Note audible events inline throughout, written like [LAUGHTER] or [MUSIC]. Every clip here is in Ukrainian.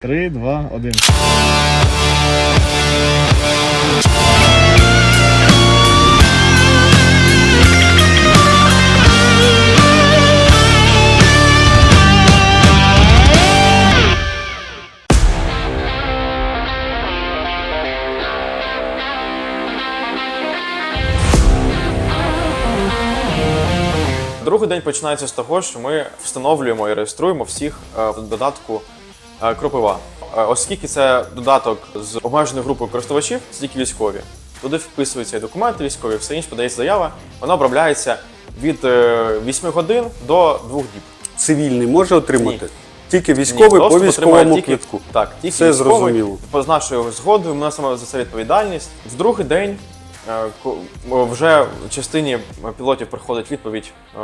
Три, два, один. Другий день починається з того, що ми встановлюємо і реєструємо всіх е, в додатку Кропива. Е, Оскільки це додаток з обмеженою групою користувачів, це тільки військові. Туди вписуються і документи військові, все інше подається заява. Вона обробляється від е, 8 годин до 2 діб. Цивільний може отримати? Ні. Тільки Ні, військовий по доступ отримає військовому тільки- квитку. Так, тільки Все військовий. зрозуміло. По- З нашою згодою ми несемо за це відповідальність. В другий день е, вже в частині пілотів приходить відповідь е,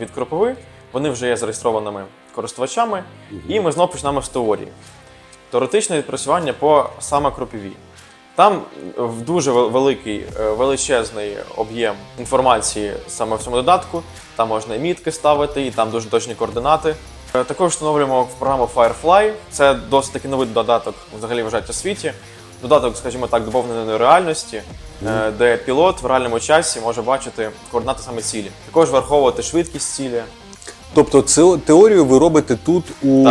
від Кропови. Вони вже є зареєстрованими користувачами, і ми знову починаємо з теорії. Теоретичне відпрацювання по саме Кропіві. Там дуже великий, е, величезний об'єм інформації саме в цьому додатку. Там можна і мітки ставити, і там дуже точні координати. Е, Також встановлюємо програму Firefly. Це досить таки новий додаток, взагалі вважається в світі. Додаток, скажімо так, доповненої реальності, е, де пілот в реальному часі може бачити координати саме цілі. Також враховувати швидкість цілі. Тобто цю теорію ви робите тут у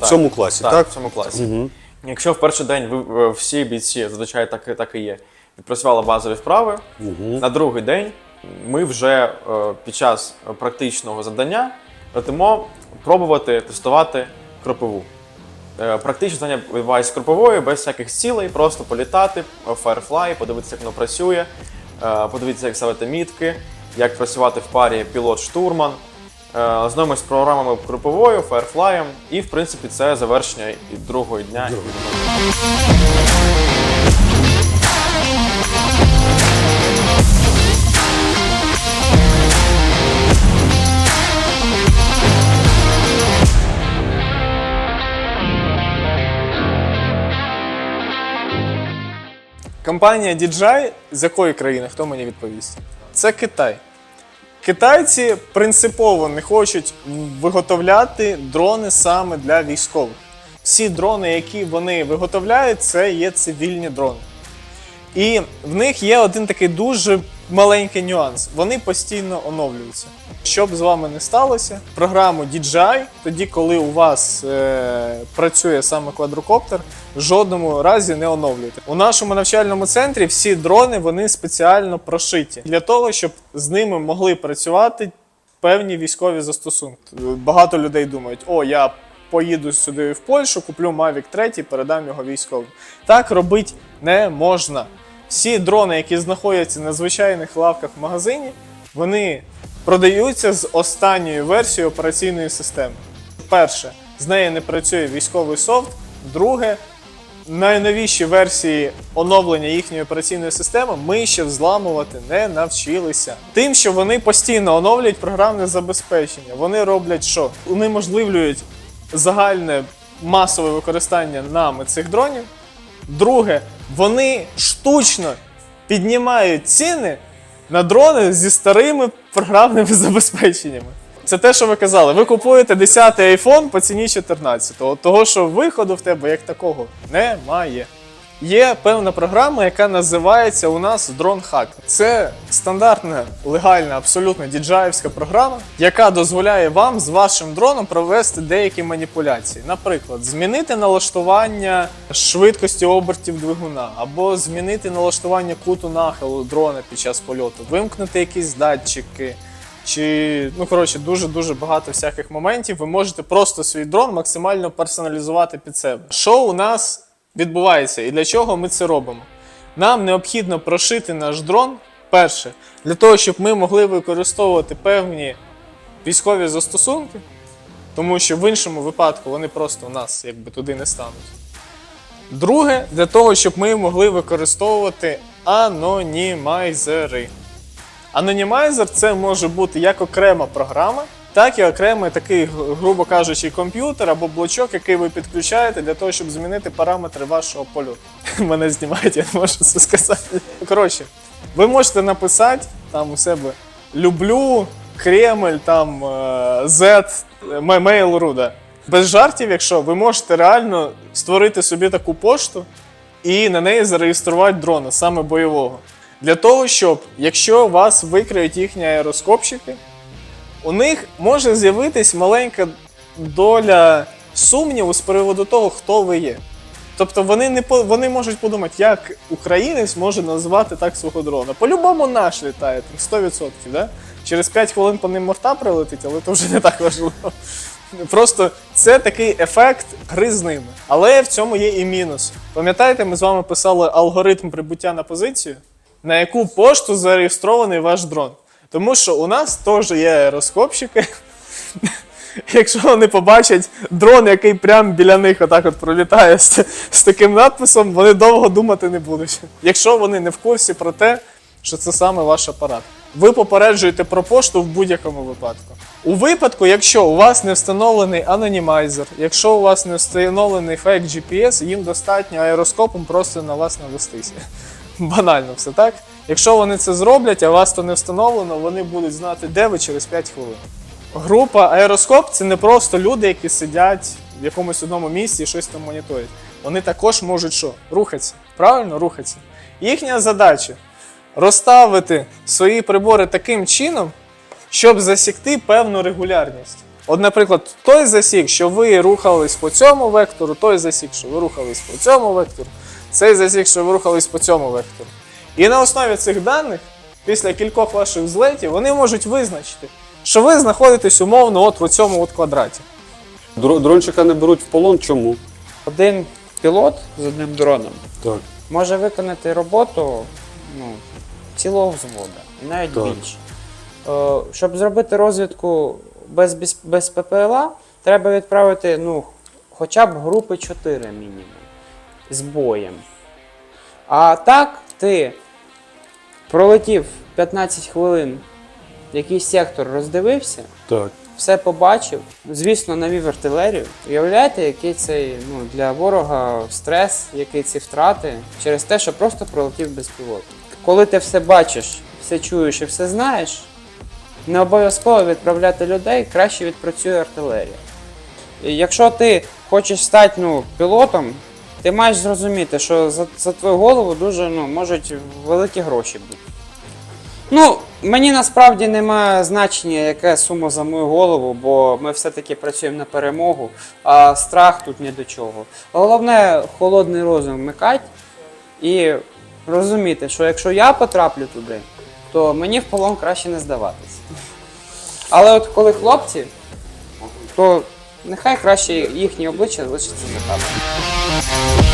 Так, цьому так, класі, так? так? в цьому класі. Мгм. Якщо в перший день ви е, всі бійці, зазвичай так, так і є, відпрацювали базові вправи, на другий день ми вже е, під час практичного завдання летимо пробувати тестувати кропиву. Е, Практичне завдання відбувається з кроповою, без всяких цілей, просто політати Firefly, подивитися, як воно працює, подивитися, як ставити мітки, як працювати в парі пілот-штурман. Е, з програмами кроповою, Firefly, і в принципі це завершення і другого дня. Компанія DJI з якої країни? Хто мені відповість? Це Китай. Китайці принципово не хочуть виготовляти дрони саме для військових. Всі дрони, які вони виготовляють, це є цивільні дрони. І в них є один такий дуже маленький нюанс. Вони постійно оновлюються. Щоб з вами не сталося, програму DJI, тоді, коли у вас е, працює саме квадрокоптер, в жодному разі не оновлюйте. У нашому навчальному центрі всі дрони вони спеціально прошиті для того, щоб з ними могли працювати певні військові застосунки. Багато людей думають, о, я поїду сюди в Польщу, куплю Mavic 3, передам його військовим. Так робити не можна. Всі дрони, які знаходяться на звичайних лавках в магазині, вони продаються з останньою версією операційної системи. Перше, з нею не працює військовий софт. Друге, найновіші версії оновлення їхньої операційної системи ми ще взламувати не навчилися. Тим, що вони постійно оновлюють програмне забезпечення, вони роблять що? Унеможливлюють загальне масове використання нами цих дронів. Друге, вони штучно піднімають ціни на дрони зі старими програмними [LAUGHS] забезпеченнями. Це те, що ви казали. Ви купуєте 10-й iPhone по ціні 14-го. Того, що виходу в тебе як такого немає. Є певна програма, яка називається у нас Drone Hack. Це стандартна, легальна, абсолютно діджаївська програма, яка дозволяє вам з вашим дроном провести деякі маніпуляції. Наприклад, змінити налаштування швидкості обертів двигуна, або змінити налаштування куту нахилу дрона під час польоту, вимкнути якісь датчики. Чи, ну коротше, дуже-дуже багато всяких моментів. Ви можете просто свій дрон максимально персоналізувати під себе. Що у нас відбувається і для чого ми це робимо? Нам необхідно прошити наш дрон перше, для того, щоб ми могли використовувати певні військові застосунки, тому що в іншому випадку вони просто у нас якби туди не стануть. Друге, для того, щоб ми могли використовувати анонімайзери. Анонімайзер це може бути як окрема програма, так і окремий такий, грубо кажучи, комп'ютер або блочок, який ви підключаєте для того, щоб змінити параметри вашого польоту. [LAUGHS] Мене знімають, я не можу це сказати. Коротше, ви можете написати там у себе люблю Кремль, там е, Z, Mail.ru, да. Без жартів, якщо ви можете реально створити собі таку пошту і на неї зареєструвати дрона, саме бойового. Для того, щоб, якщо вас викриють їхні аероскопчики, у них може з'явитись маленька доля сумніву з приводу того, хто ви є. Тобто вони не вони можуть подумати, як українець може назвати так свого дрона. По-любому наш літає там 100%, да? Через 5 хвилин по ним морта прилетить, але це вже не так важливо. Просто це такий ефект гри з ними. Але в цьому є і мінус. Пам'ятаєте, ми з вами писали алгоритм прибуття на позицію, на яку пошту зареєстрований ваш дрон. Тому що у нас теж є аероскопщики. [LAUGHS] Якщо вони побачать дрон, який прямо біля них отак от пролітає з, з таким надписом, вони довго думати не будуть. Якщо вони не в курсі про те, що це саме ваш апарат. Ви попереджуєте про пошту в будь-якому випадку. У випадку, якщо у вас не встановлений анонімайзер, якщо у вас не встановлений фейк GPS, їм достатньо аероскопом просто на вас навестися. [LAUGHS] Банально все так. Якщо вони це зроблять, а вас то не встановлено, вони будуть знати, де ви через 5 хвилин. Група аероскоп це не просто люди, які сидять в якомусь одному місці і щось там моніторять. Вони також можуть що? Рухатися. Правильно, рухатися. Їхня задача розставити свої прибори таким чином, щоб засікти певну регулярність. От, наприклад, той засік, що ви рухались по цьому вектору, той засік, що ви рухались по цьому вектору, цей засік, що ви рухались по цьому вектору. І на основі цих даних, після кількох ваших злетів, вони можуть визначити, що ви знаходитесь умовно от в цьому от квадраті. Дро- Дрончика не беруть в полон. Чому? Один пілот з одним дроном Так. може виконати роботу ну, цілого взвода, і навіть Так. більше. Е, щоб зробити розвідку без, без, без ППЛА, треба відправити ну, хоча б групи 4 мінімум з боєм. А так, ти пролетів 15 хвилин, якийсь сектор роздивився, Так. все побачив, звісно, навів артилерію. Уявляєте, який цей ну, для ворога стрес, які ці втрати через те, що просто пролетів без пілота. Коли ти все бачиш, все чуєш і все знаєш, не обов'язково відправляти людей, краще відпрацює артилерія. І якщо ти хочеш стати ну, пілотом, ти маєш зрозуміти, що за, за твою голову дуже ну, можуть великі гроші бути. Ну, мені насправді немає значення, яка сума за мою голову, бо ми все-таки працюємо на перемогу, а страх тут ні до чого. Головне холодний розум вмикати і розуміти, що якщо я потраплю туди, то мені в полон краще не здаватися. Але от коли хлопці, то Нехай краще їхні обличчя залишиться за кадром.